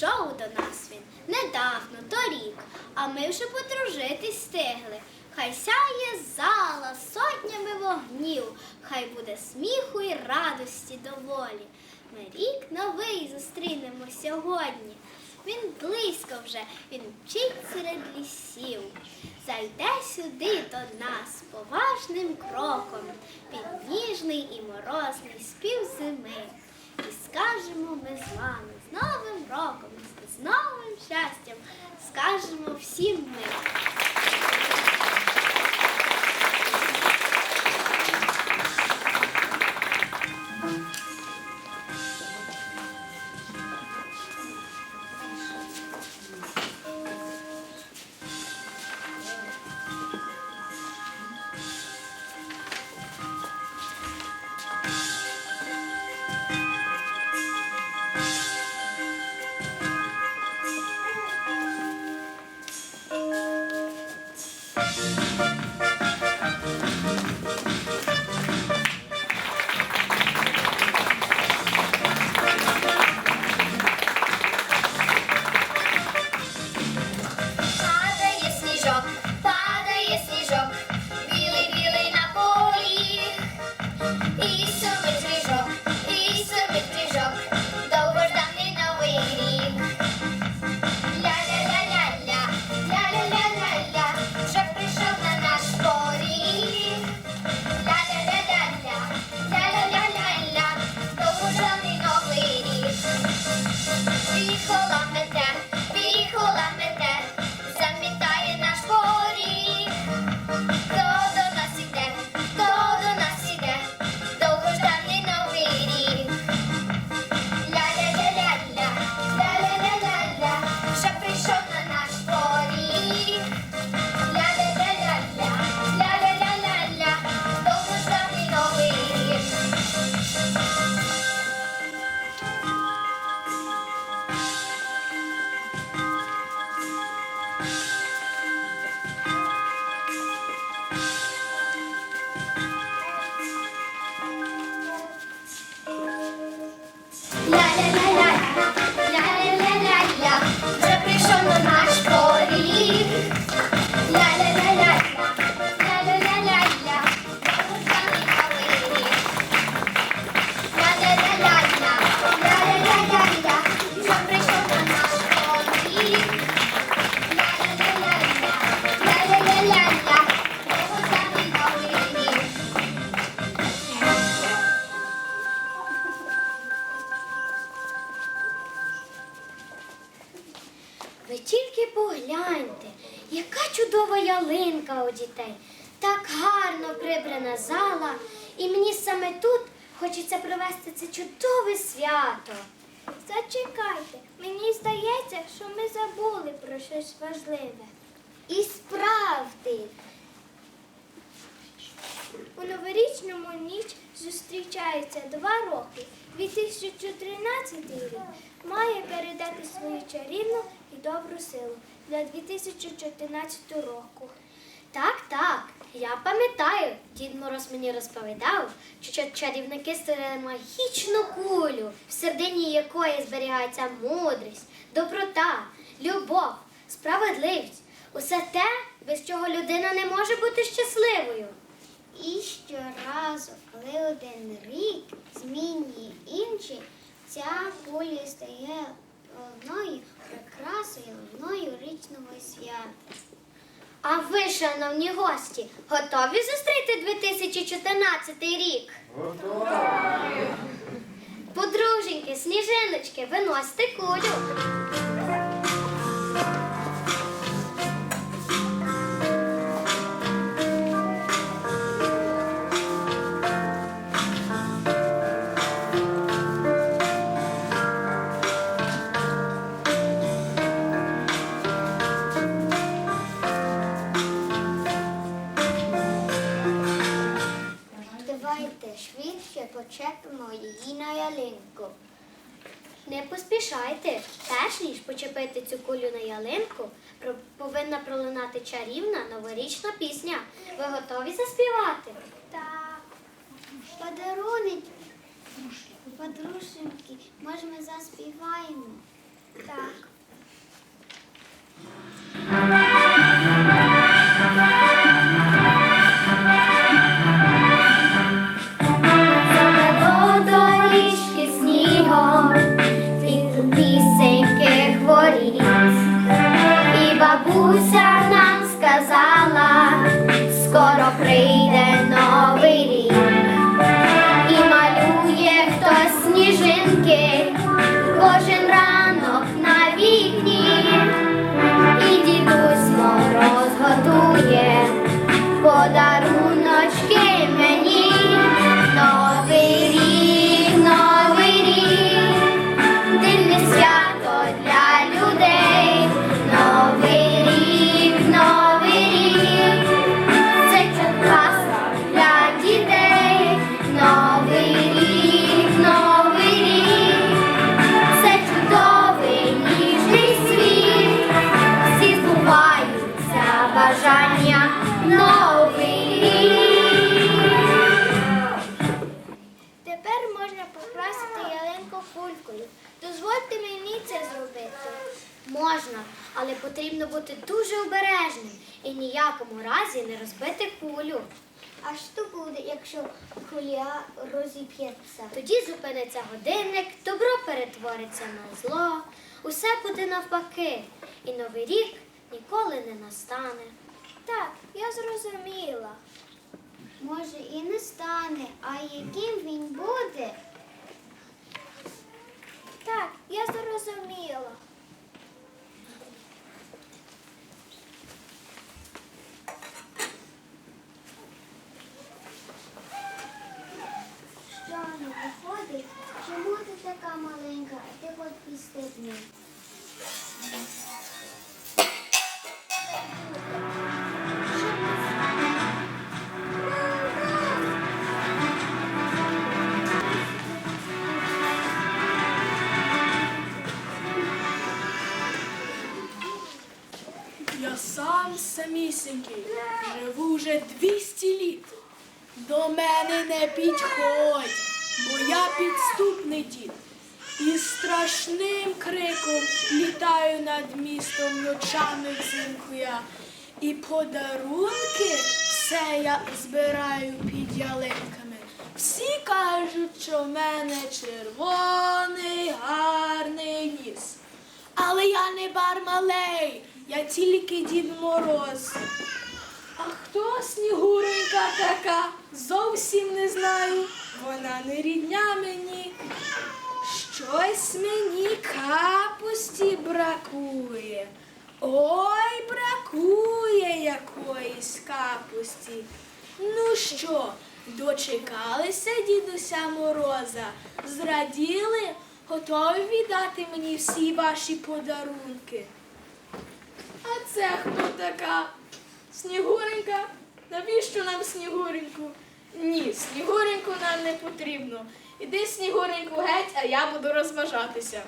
Прийшов до нас він недавно, торік, а ми вже подружитись встигли. Хай сяє зала сотнями вогнів, хай буде сміху і радості доволі. Ми рік новий зустрінемо сьогодні. Він близько вже, він мчить серед лісів. Зайде сюди до нас поважним кроком, під ніжний і морозний спів зими. І скажемо ми з вами Новим роком, з новим щастям, скажемо всім ми. Чудове свято. Зачекайте, мені здається, що ми забули про щось важливе. І справді, У новорічному ніч зустрічаються два роки. 2013 рік має передати свою чарівну і добру силу для 2014 року. так, так, я пам'ятаю, дід Мороз мені розповідав, що чарівники створили магічну кулю, в середині якої зберігається мудрість, доброта, любов, справедливість. Усе те, без чого людина не може бути щасливою. І щоразу, коли один рік змінює інший, ця куля стає головною прикрасою новорічного свята. А ви, шановні гості, готові зустріти 2014 рік? Готові! Подруженьки, сніжиночки, виносьте кулю. Не поспішайте. Перш ніж почепити цю кулю на ялинку, повинна пролунати чарівна новорічна пісня. Ви готові заспівати? Так. Подарунки, подруженьки, може ми заспіваємо? Так. Разі не розбити кулю. А що буде, якщо куля розіп'ється? Тоді зупиниться годинник, добро перетвориться на зло, усе буде навпаки, і новий рік ніколи не настане. Так, я зрозуміла. Може і не стане, а яким він буде? Так, я зрозуміла. Підходь, бо я підступний дід. І страшним криком літаю над містом ночами взимку я. І подарунки все я збираю під ялинками. Всі кажуть, що в мене червоний гарний ніс. Але я не бармалей, я тільки Дід Мороз. А хто Снігуренька така? Зовсім не знаю. Вона не рідня мені. Щось мені капусті бракує. Ой, бракує якоїсь капусті. Ну що, дочекалися дідуся Мороза? Зраділи? Готові віддати мені всі ваші подарунки? А це хто така? Снігуренька? Навіщо нам Снігуреньку? Ні, Снігуреньку нам не потрібно. Іди Снігуреньку геть, а я буду розважатися.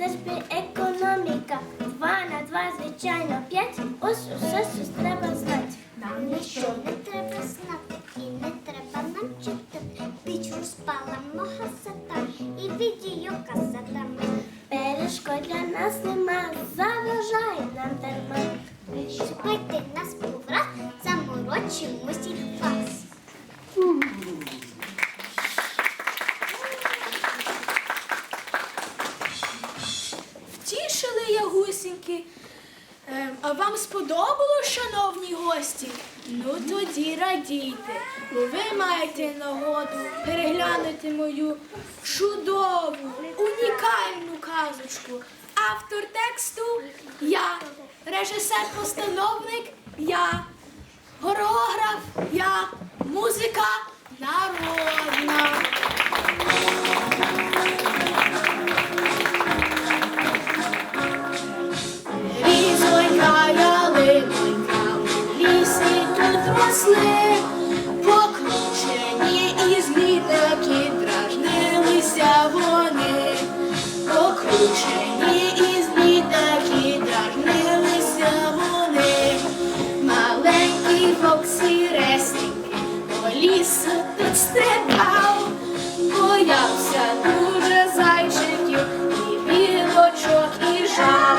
Незнайомка, це ж чудову, унікальну казочку. Автор тексту я, режисер-постановник я, хореограф я, музика народна. Різонька ялинонька, в тут росли, стрибав, боявся дуже зайчиків і білочок і жаб.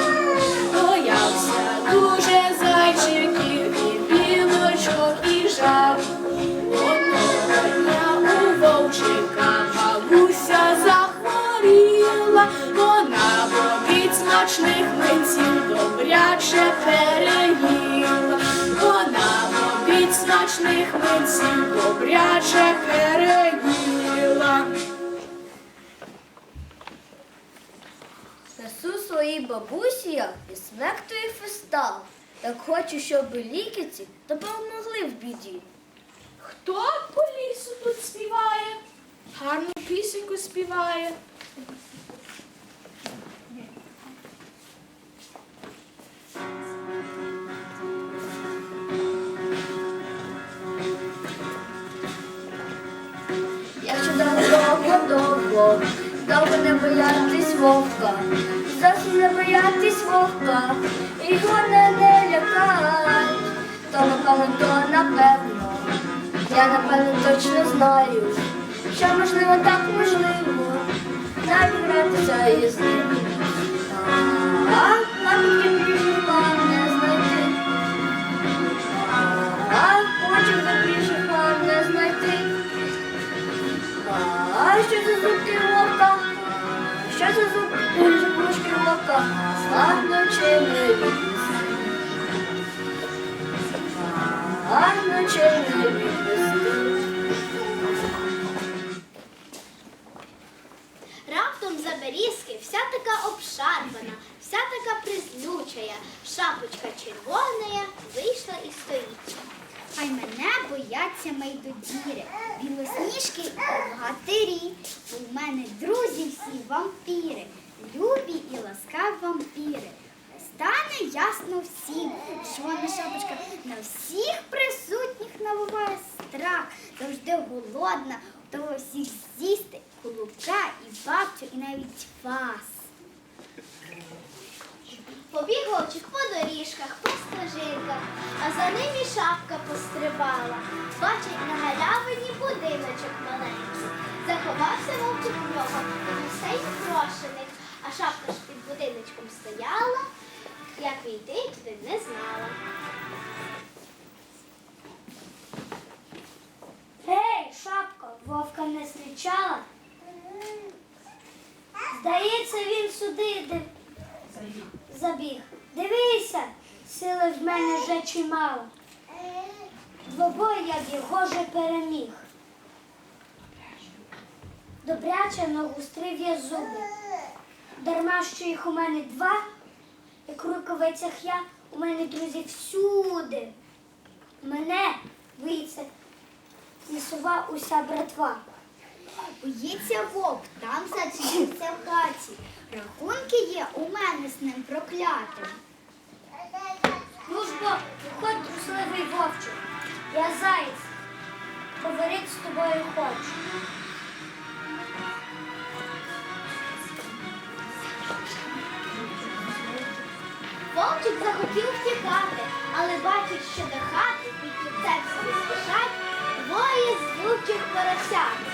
Боявся дуже зайчиків і білочок і жаб. Одного дня у вовчика бабуся захворіла, вона в обід смачних млинців добряче переїла. Обід смачних добряче переїла. Несу своїй бабусі я і смектую фестал. Так хочу, щоб ліки ці допомогли в біді. Хто по лісу тут співає? Гарну пісеньку співає. Довго, довго, не боятись вовка, зовсім не боятись вовка, і вони не лякають, то напевно, то напевно, я напевно точно знаю, що можливо так можливо, навіть гратися із ним. Що це зубки лока? Що це зубки жабушки лока? Чи не відвести? Чи не? Раптом за берізки вся така обшарпана, вся така призлючая, шапочка червоная вийшла і стоїть. Бояться майдодіри, білосніжки і богатирі. Бо в мене друзі всі вампіри, любі і ласкаві вампіри. Стане ясно всім, що вона шапочка на всіх присутніх навиває страх, завжди голодна, готова всіх з'їсти, колубка і бабцю, і навіть вас. Побіг вовчик по доріжках, по стежинках, а за ним і шапка пострибала. Бачить на галявині будиночок маленький. Заховався вовчик в нього, і все й прошеник, а шапка ж під будиночком стояла, як війти туди не знала. Гей, шапко, вовка не зустрічала? Здається, він сюди йде. Забіг. Дивися, сили в мене вже чимало. Двобой я б переміг. Добряче нагустрив я зуби. Дарма, що їх у мене два, як рукавицях я, у мене друзі всюди. Мене боїться лісова уся братва. Боїться вовк, там зачинився в хаті. Рахунки є у мене з ним проклятим. Ну ж виходь, трусливий вовчик. Я заєць. Говорити з тобою хочу. Вовчик захотів втікати, але бачить, що до хати під кінцем спішать двоє звучих поросят.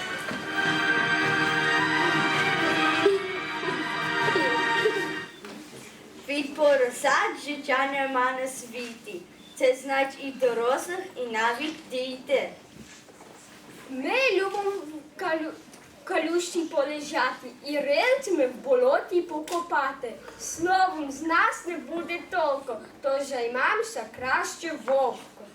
Поросят життя нема на світі. Це значить і дорослих, і навіть діти. Ми любимо в калю... калюші полежати і рильцями в болоті покопати. Словом, з нас не буде толку, тож займаємося краще вовком.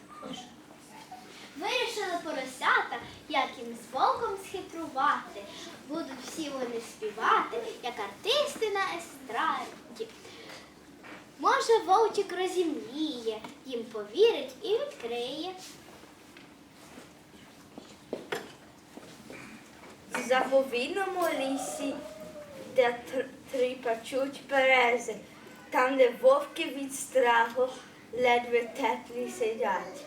Вирішили поросята, як їм з вовком схитрувати. Будуть всі вони співати, як артисти на естраді. Може, вовчик розімліє, їм повірить і відкриє. В заповідному лісі, де тр- тріпачуть берези, там, де вовки від страху ледве теплі сидять,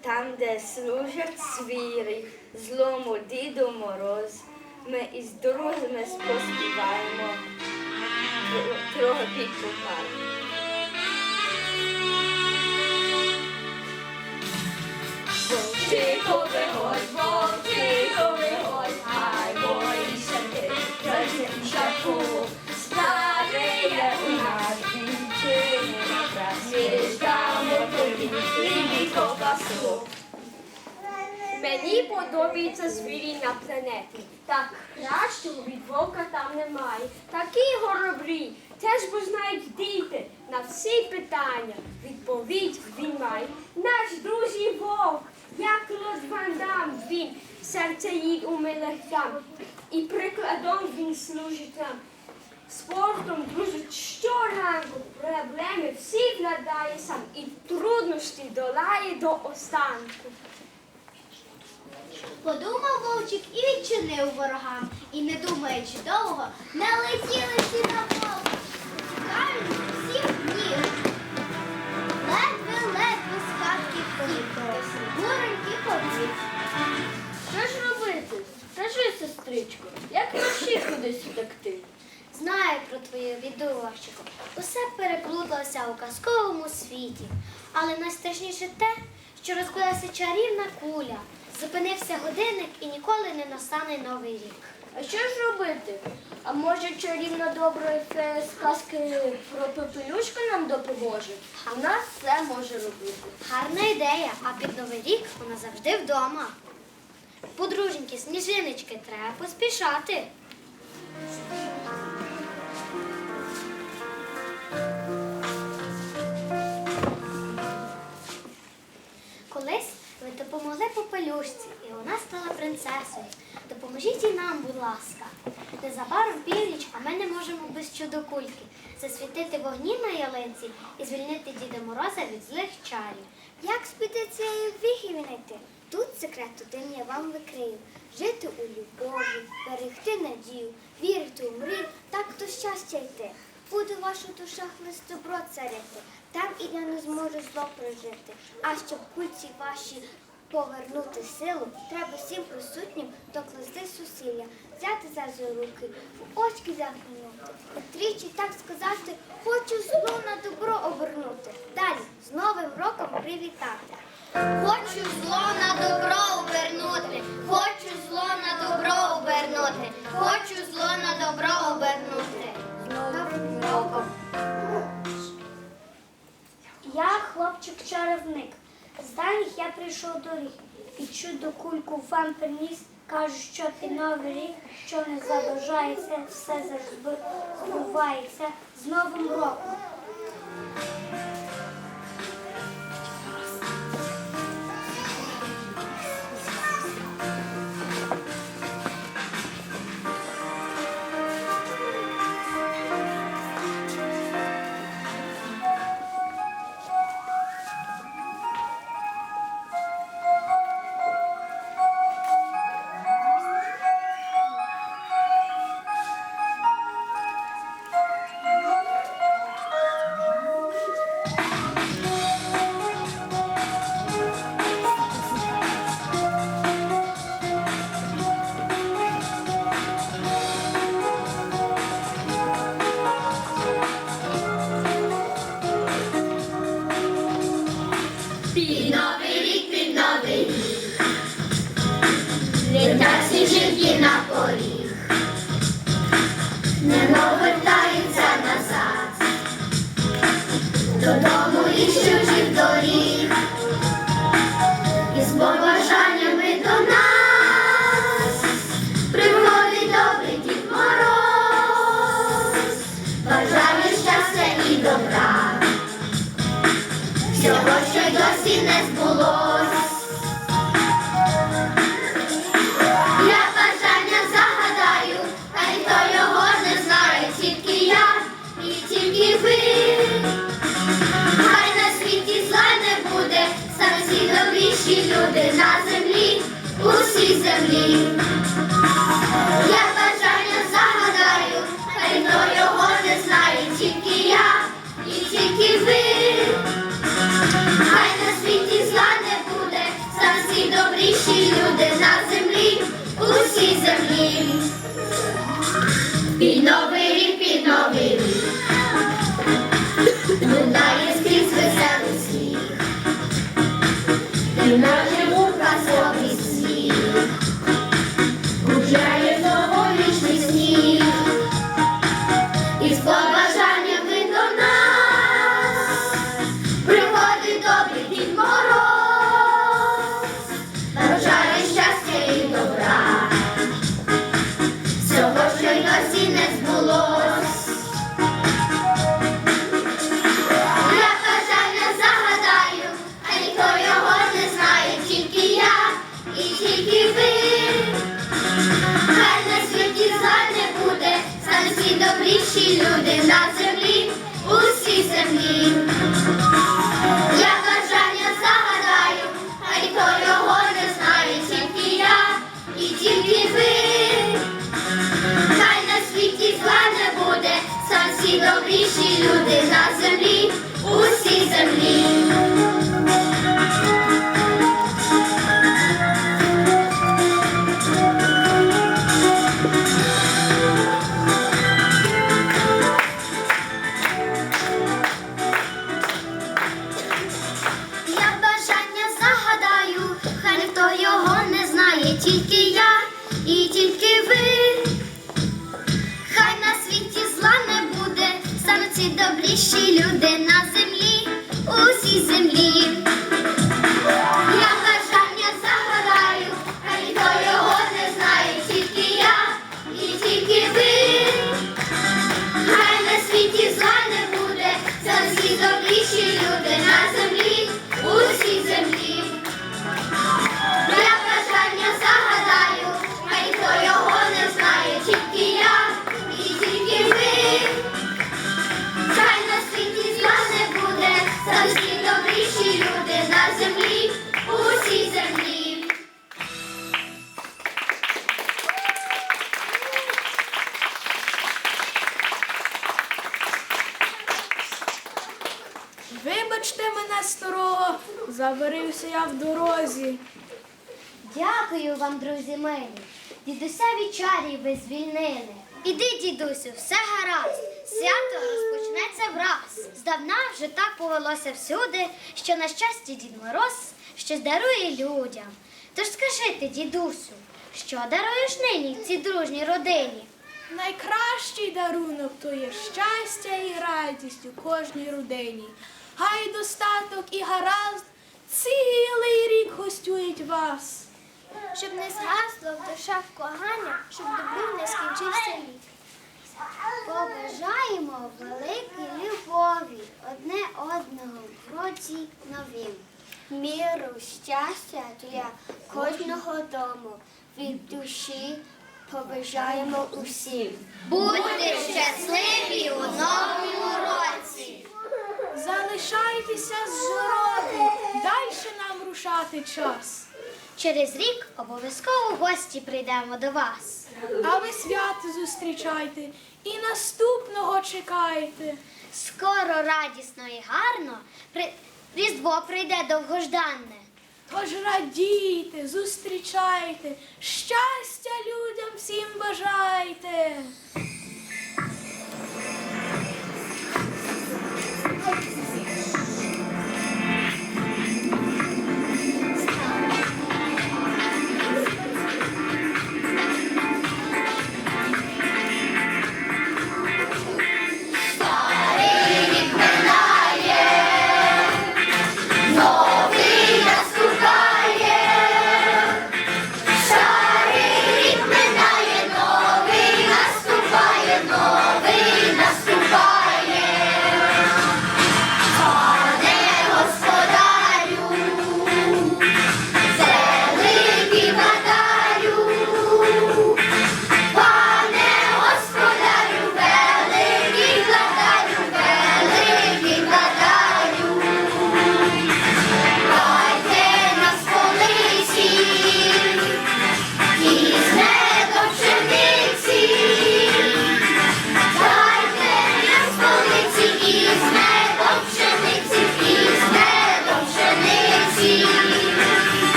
там, де служать свірі, злому діду мороз, ми із друзями поспіваємо, тр- трохи підкопаємо. Мені подобається звірі на планеті. Так кращого від вовка там немає. Такі горобрі, теж бо знають діти на всі питання. Відповідь він має. Наш друзі вовк, він серце їй у милих. І прикладом він служить нам. Спортом дружить щоранку, проблеми всі владає сам і трудності долає до останку. Подумав вовчик і відчинив ворогам. І не думаючи довго, налетіли всі на вовка. Тікають з усіх ніг. Ледве-ледве з хатки втік, до побіг. Що ж робити? Скажи, сестричко, як мерщій кудись втекти? Знаю про твою біду. Усе переплуталося у казковому світі. Але найстрашніше те, що розбилася чарівна куля. Зупинився годинник і ніколи не настане новий рік. А що ж робити? А може чарівна добра сказки про пепелюшку нам допоможе? Вона все може робити. Гарна ідея, а під новий рік вона завжди вдома. Подруженьки, сніжиночки, треба поспішати. Допомогли попелюшці, і вона стала принцесою. Допоможіть і нам, будь ласка. Незабаром північ, а ми не можемо без чудокульки засвітити вогні на ялинці і звільнити Діда Мороза від злих чарів. Як спіти цієї віхи вінити? Тут секрет один я вам викрию. Жити у любові, берегти надію, вірити у мрію, так до щастя йти. Буде в вашу душах лист добро царити, там і я не зможу зло прожити. А щоб кульці ваші повернути силу, треба всім присутнім докладати зусилля, взяти за руки, в очки заглянути, тричі так сказати, хочу зло на добро обернути. Далі з Новим роком привітати. Хочу зло на добро обернути, хочу зло на добро обернути, хочу зло на добро обернути. Новим роком. Я хлопчик-чарівник. З даних я прийшов до рік. І чудо кульку вам приніс. Кажу, що ти новий рік, що не забажається, все завжди збувається з Новим роком. Всі добріші люди на землі, усій землі. Заварився я в дорозі. Дякую вам, друзі милі. Дідуся від чарів ви звільнили. Іди, дідусю, все гаразд. Свято розпочнеться враз. Здавна вже так повелося всюди, що на щастя Дід Мороз щось дарує людям. Тож скажи ти, дідусю, що даруєш нині цій дружній родині? Найкращий дарунок то є щастя і радість у кожній родині. Хай достаток і гаразд цілий рік гостюють вас. Щоб не згасло в душах кохання, щоб добру не скінчився літ. Побажаємо великій любові одне одного в році новім. Міру, щастя для кожного дому. Від душі побажаємо усім. Будьте щасливі у новому році! Залишайтеся з жороти, дальше нам рушати час. Через рік обов'язково в гості прийдемо до вас. А ви свято зустрічайте і наступного чекайте. Скоро радісно і гарно. Різдво прийде довгожданне. Тож радійте, зустрічайте, щастя людям всім бажайте.